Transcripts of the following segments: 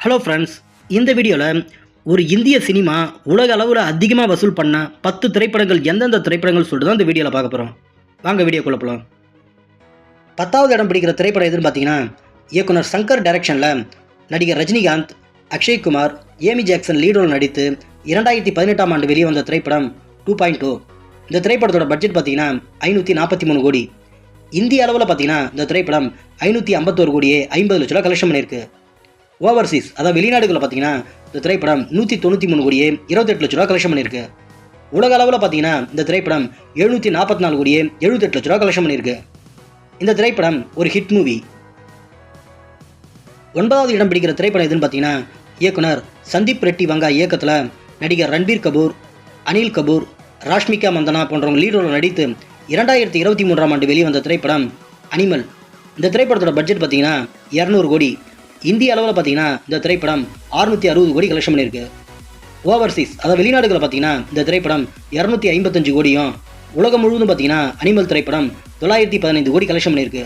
Hello friends இந்த வீடியோவில் ஒரு இந்திய சினிமா உலக அளவில் அதிகமாக வசூல் பண்ண பத்து திரைப்படங்கள் எந்தெந்த திரைப்படங்கள் சொல்லிட்டு தான் இந்த வீடியோவில் பார்க்க போகிறோம் வாங்க வீடியோ போகலாம் பத்தாவது இடம் பிடிக்கிற திரைப்படம் எதுன்னு பார்த்தீங்கன்னா இயக்குனர் சங்கர் டைரக்ஷனில் நடிகர் ரஜினிகாந்த் அக்ஷய்குமார் ஏமி ஜாக்சன் லீடோல் நடித்து இரண்டாயிரத்தி பதினெட்டாம் ஆண்டு வெளிவந்த திரைப்படம் டூ பாயிண்ட் டூ இந்த திரைப்படத்தோட பட்ஜெட் பார்த்தீங்கன்னா ஐநூற்றி நாற்பத்தி மூணு கோடி. இந்திய அளவில் பார்த்தீங்கன்னா இந்த திரைப்படம் ஐநூற்றி ஐம்பத்தோரு கோடியே ஐம்பது லட்ச ரூபா கலெக்ஷன் பண்ணியிருக்கு. ஓவர்சீஸ் அதாவது வெளிநாடுகளில் பார்த்தீங்கன்னா இந்த திரைப்படம் நூற்றி தொண்ணூற்றி மூணு கோடியே இருபத்தெட்டு லட்ச ரூபா கலெக்ஷன் பண்ணியிருக்கு. உலக அளவில் பார்த்தீங்கன்னா இந்த திரைப்படம் எழுநூற்றி நாற்பத்தி நாலு கோடியே எழுபத்தெட்டு லட்ச ரூபா கலெக்ஷன் பண்ணியிருக்கு. இந்த திரைப்படம் ஒரு ஹிட் மூவி ஒன்பதாவது இடம் பிடிக்கிற திரைப்படம் எதுன்னு பார்த்தீங்கன்னா இயக்குனர் சந்தீப் ரெட்டி வங்கா இயக்கத்தில் நடிகர் ரன்பீர் கபூர் அனில் கபூர் ராஷ்மிகா மந்தனா போன்றவங்க லீடரோட நடித்து இரண்டாயிரத்தி இருபத்தி மூன்றாம் ஆண்டு வெளிவந்த திரைப்படம் அனிமல் இந்த திரைப்படத்தோட பட்ஜெட் பார்த்தீங்கன்னா இரநூறு கோடி. இந்திய அளவில் பார்த்தீங்கன்னா இந்த திரைப்படம் அறுநூற்றி அறுபது கோடி கலெக்ஷன் பண்ணியிருக்கு. ஓவர்சீஸ் அதாவது வெளிநாடுகளில் பார்த்தீங்கன்னா இந்த திரைப்படம் இரநூத்தி ஐம்பத்தஞ்சு கோடியும் உலகம் முழுவதும் பார்த்தீங்கன்னா அனிமல் திரைப்படம் தொள்ளாயிரத்தி பதினைந்து கோடி கலெக்ஷன் பண்ணியிருக்கு.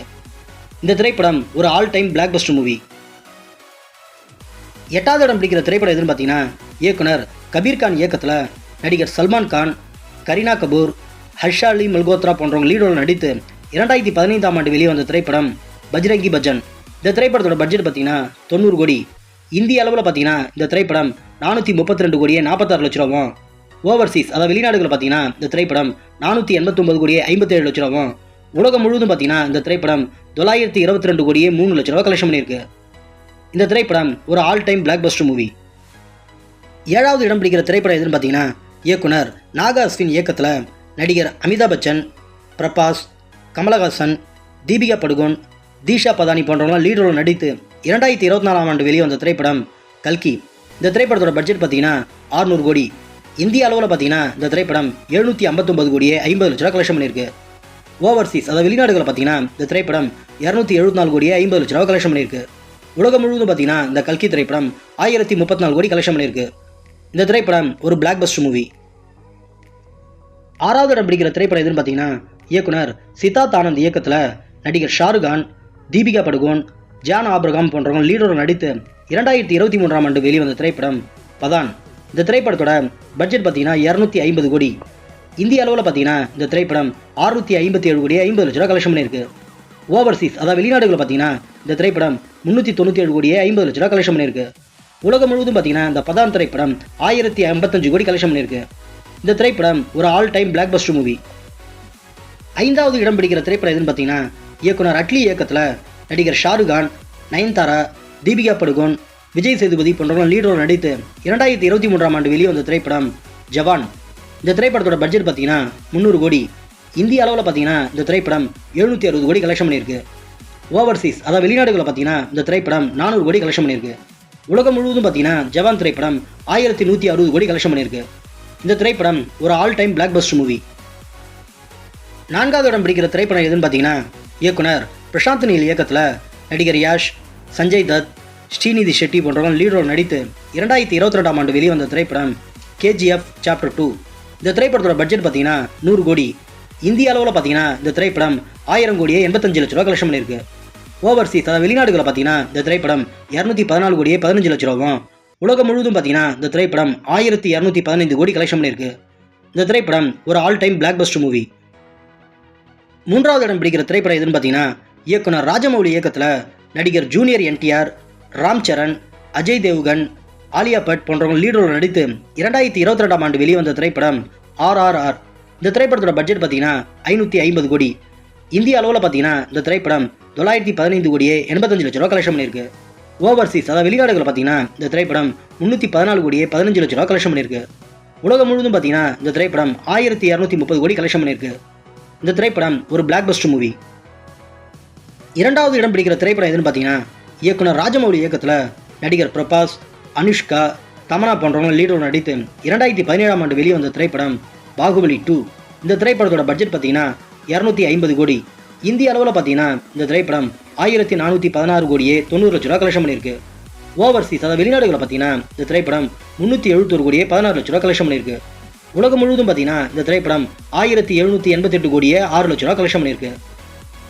இந்த திரைப்படம் ஒரு all time blockbuster movie எட்டாவது இடம் பிடிக்கிற திரைப்படம் எதுன்னு பார்த்தீங்கன்னா இயக்குனர் கபீர்கான் இயக்கத்தில் நடிகர் சல்மான் கான் கரீனா கபூர் ஹர்ஷாலி மல்கோத்ரா போன்றவங்க லீடோடு நடித்து இரண்டாயிரத்தி பதினைந்தாம் ஆண்டு வெளிவந்த திரைப்படம் பஜ்ரங்கி பஜன் இந்த திரைப்படத்தோட பட்ஜெட் பார்த்தீங்கன்னா தொண்ணூறு கோடி. இந்திய அளவில் பார்த்தீங்கன்னா இந்த திரைப்படம் நானூற்றி முப்பத்தி ரெண்டு கோடியே நாற்பத்தாறு லட்ச ரூபாவும். ஓவர்சீஸ் அதாவது வெளிநாடுகள் பார்த்தீங்கன்னா இந்த திரைப்படம் நானூற்றி எண்பத்தொம்பது கோடியே ஐம்பத்தேழு லட்ச ரூபாவும். உலகம் முழுவதும் பார்த்தீங்கன்னா இந்த திரைப்படம் தொள்ளாயிரத்தி இருபத்தி ரெண்டு கோடியே மூணு லட்ச ரூபா கலெக்ஷன் பண்ணியிருக்கு. இந்த திரைப்படம் ஒரு all time blockbuster movie ஏழாவது இடம் பிடிக்கிற திரைப்படம் எதுன்னு பார்த்தீங்கன்னா இயக்குனர் நாகா அஸ்வின் இயக்கத்தில் நடிகர் அமிதாப் பச்சன் பிரபாஸ் கமலஹாசன் தீபிகா படுகோன் தீஷா பதானி போன்றவங்களாம் லீடரோடு நடித்து இரண்டாயிரத்தி இருபத்தி நாலாம் ஆண்டு வெளிவந்த திரைப்படம் கல்கி. இந்த திரைப்படத்தோட பட்ஜெட் பார்த்தீங்கன்னா 600 கோடி. இந்திய அளவில் பார்த்தீங்கன்னா இந்த திரைப்படம் எழுநூற்றி ஐம்பத்தொம்பது கோடியே ஐம்பது லட்ச ரூபா கலெக்ஷன் பண்ணியிருக்கு. ஓவர்சீஸ் அதாவது வெளிநாடுகளில் பார்த்தீங்கன்னா இந்த திரைப்படம் இரநூத்தி எழுபத்தி நாலு கோடியே ஐம்பது லட்ச ரூபா கலெக்ஷன் பண்ணியிருக்கு. உலகம் முழுவதும் பார்த்தீங்கன்னா இந்த கல்கி திரைப்படம் ஆயிரத்தி முப்பத்தி நாலு கோடி கலெக்ஷன் பண்ணியிருக்கு. இந்த திரைப்படம் ஒரு பிளாக் பஸ்டர் மூவி ஆறாவது இடம் பிடிக்கிற திரைப்படம் எதுன்னு பார்த்தீங்கன்னா இயக்குனர் சித்தார்த் ஆனந்த் இயக்கத்தில் நடிகர் ஷாருகான் தீபிகா படுகோன் ஜான் ஆப்ரகாம் போன்றவங்க லீடரும் நடித்து இரண்டாயிரத்தி இருபத்தி மூன்றாம் ஆண்டு வெளிவந்த திரைப்படம் பதான். இந்த திரைப்படத்தோட பட்ஜெட் பார்த்தீங்கன்னா இரநூத்தி ஐம்பது கோடி. இந்திய அளவில் பார்த்தீங்கன்னா இந்த திரைப்படம் அறுநூத்தி ஐம்பத்தி ஏழு கோடி ஐம்பது லட்ச ரூபா கலெக்ஷன் பண்ணியிருக்கு. ஓவர்சீஸ் அதாவது வெளிநாடுகளில் பார்த்தீங்கன்னா இந்த திரைப்படம் முந்நூற்றி தொண்ணூற்றி ஏழு கோடியே ஐம்பது லட்ச ரூபா கலெக்ஷன் பண்ணியிருக்கு. உலகம் முழுவதும் பார்த்தீங்கன்னா இந்த பதான் திரைப்படம் ஆயிரத்தி ஐம்பத்தஞ்சு கோடி கலெக்ஷன் பண்ணியிருக்கு. இந்த திரைப்படம் ஒரு all time blockbuster movie ஐந்தாவது இடம் பிடிக்கிற திரைப்படம் எதுன்னு பார்த்தீங்கன்னா இயக்குனர் அட்லி இயக்கத்தில் நடிகர் ஷாருகான் நயன்தாரா தீபிகா படுகோன் விஜய் சேதுபதி போன்றவர்கள் லீடரோடு நடித்து இரண்டாயிரத்தி இருபத்தி மூன்றாம் ஆண்டு வெளிவந்த திரைப்படம் ஜவான். இந்த திரைப்படத்தோட பட்ஜெட் பார்த்தீங்கன்னா முந்நூறு கோடி. இந்திய அளவில் பார்த்தீங்கன்னா இந்த திரைப்படம் எழுநூற்றி அறுபது கோடி கலெக்ஷன் பண்ணியிருக்கு. ஓவர்சீஸ் அதாவது வெளிநாடுகளில் பார்த்தீங்கன்னா இந்த திரைப்படம் நானூறு கோடி கலெக்ஷன் பண்ணியிருக்கு. உலகம் முழுவதும் பார்த்தீங்கன்னா ஜவான் திரைப்படம் ஆயிரத்தி நூற்றி அறுபது கோடி கலெக்ஷன் பண்ணியிருக்கு. இந்த திரைப்படம் ஒரு all time blockbuster movie நான்காவது இடம் பிடிக்கிற திரைப்படம் எதுன்னு பார்த்தீங்கன்னா இயக்குனர் பிரசாந்த் நீல் இயக்கத்தில் நடிகர் யாஷ் சஞ்சய் தத் ஸ்ரீநிதி ஷெட்டி போன்றவங்க லீடரோடு நடித்து இரண்டாயிரத்தி இருபத்தி ரெண்டாம் ஆண்டு வெளிவந்த திரைப்படம் கேஜிஎஃப் சாப்டர் டூ இந்த திரைப்படத்தோட பட்ஜெட் பார்த்தீங்கன்னா நூறு கோடி. இந்திய அளவில் பார்த்தீங்கன்னா இந்த திரைப்படம் ஆயிரம் கோடியே எண்பத்தஞ்சு லட்ச ரூபா கலெக்ஷன் பண்ணியிருக்கு. ஓவர்சீஸ் அதாவது வெளிநாடுகளில் பார்த்தீங்கன்னா இந்த திரைப்படம் இரநூத்தி பதினாலு கோடியே பதினஞ்சு லட்ச ரூபாவும் உலகம் முழுவதும் பார்த்தீங்கன்னா இந்த திரைப்படம் ஆயிரத்தி இரநூத்தி பதினைந்து கோடி கலெக்ஷன் பண்ணியிருக்கு. இந்த திரைப்படம் ஒரு all time blockbuster movie மூன்றாவது இடம் பிடிக்கிற திரைப்படம் எதுன்னு பார்த்தீங்கன்னா இயக்குனர் ராஜமௌலி இயக்கத்தில் நடிகர் ஜூனியர் என்டிஆர் ராம் சரண் அஜய் தேவ்கன் ஆலியா பட் போன்றவங்க லீடரோடு நடித்து இரண்டாயிரத்தி இருபத்தி ரெண்டாம் ஆண்டு வெளிவந்த திரைப்படம் ஆர்ஆர்ஆர் இந்த திரைப்படத்தோட பட்ஜெட் பார்த்தீங்கன்னா ஐநூற்றி ஐம்பது கோடி. இந்திய அளவில் பார்த்தீங்கன்னா இந்த திரைப்படம் தொள்ளாயிரத்தி பதினைந்து கோடியே எண்பத்தஞ்சு லட்ச ரூபா கலெக்ஷன் பண்ணியிருக்கு. ஓவர்சீஸ் அதாவது வெளிநாடுகளில் பார்த்தீங்கன்னா இந்த திரைப்படம் முந்நூற்றி பதினாலு கோடியே பதினஞ்சு லட்ச ரூபா கலெக்ஷன் பண்ணியிருக்கு. உலகம் முழுவதும் பார்த்தீங்கன்னா இந்த திரைப்படம் ஆயிரத்தி இரநூத்தி முப்பது கோடி கலெக்ஷன் பண்ணியிருக்கு. இந்த திரைப்படம் ஒரு பிளாக் பஸ்டர் மூவி இரண்டாவது இடம் பிடிக்கிற திரைப்படம் எதுன்னு பார்த்தீங்கன்னா இயக்குனர் ராஜமௌலி இயக்கத்தில் நடிகர் பிரபாஸ் அனுஷ்கா தமனா போன்றவங்க லீடரோடு நடித்து இரண்டாயிரத்தி பதினேழாம் ஆண்டு வெளிவந்த திரைப்படம் பாகுபலி டூ இந்த திரைப்படத்தோட பட்ஜெட் பார்த்தீங்கன்னா இரநூத்தி ஐம்பது கோடி. இந்திய அளவில் பார்த்தீங்கன்னா இந்த திரைப்படம் ஆயிரத்தி நானூற்றி பதினாறு கோடியே தொண்ணூறு லட்ச ரூபா கலெக்ஷன் பண்ணியிருக்கு. ஓவர்சீஸ் அதாவது வெளிநாடுகளில் பார்த்தீங்கன்னா இந்த திரைப்படம் முந்நூற்றி எழுபத்தொரு கோடியே பதினாறு லட்ச ரூபா கலெக்ஷன் பண்ணியிருக்கு. உலகம் முழுவதும் பார்த்தீங்கன்னா இந்த திரைப்படம் ஆயிரத்தி எழுநூற்றி எண்பத்தெட்டு கோடியே ஆறு லட்ச ரூபா கலெக்ஷன் பண்ணியிருக்கு.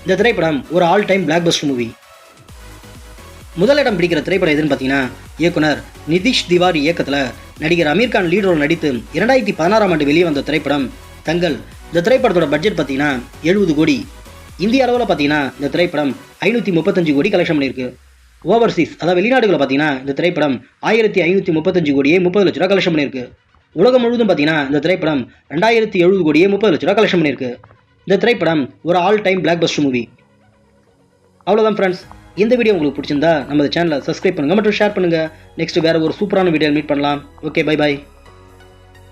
இந்த திரைப்படம் ஒரு all time blockbuster movie முதலிடம் பிடிக்கிற திரைப்படம் எதுன்னு பார்த்தீங்கன்னா இயக்குனர் நிதிஷ் திவாரி இயக்கத்தில் நடிகர் அமீர் கான் லீட் ரோல் நடித்து இரண்டாயிரத்தி பதினாறாம் ஆண்டு வெளியே வந்த திரைப்படம் தங்கள். இந்த திரைப்படத்தோட பட்ஜெட் பார்த்தீங்கன்னா எழுபது கோடி. இந்திய அளவில் பார்த்தீங்கன்னா இந்த திரைப்படம் ஐநூற்றி முப்பத்தஞ்சு கோடி கலெக்ஷன் பண்ணியிருக்கு. ஓவர்சீஸ் அதாவது வெளிநாடுகளில் பார்த்தீங்கன்னா இந்த திரைப்படம் ஆயிரத்தி ஐநூற்றி முப்பத்தஞ்சு கோடியே முப்பது லட்ச ரூபா கலெக்ஷன் பண்ணியிருக்கு. உலகம் முழுவதும் பார்த்தீங்கன்னா இந்த திரைப்படம் ரெண்டாயிரத்தி எழுபது கோடியே முப்பது லட்ச ரூபா கலெக்ஷன் பண்ணியிருக்கு. இந்த திரைப்படம் ஒரு all time blockbuster movie அவ்வளோதான் ஃப்ரெண்ட்ஸ் இந்த வீடியோ உங்களுக்கு பிடிச்சிருந்தா நம்ம சேனலை சப்ஸ்கிரைப் பண்ணுங்கள் மற்றும் ஷேர் பண்ணுங்கள் நெக்ஸ்ட் வேறு ஒரு சூப்பரான வீடியோ மீட் பண்ணலாம். Okay bye bye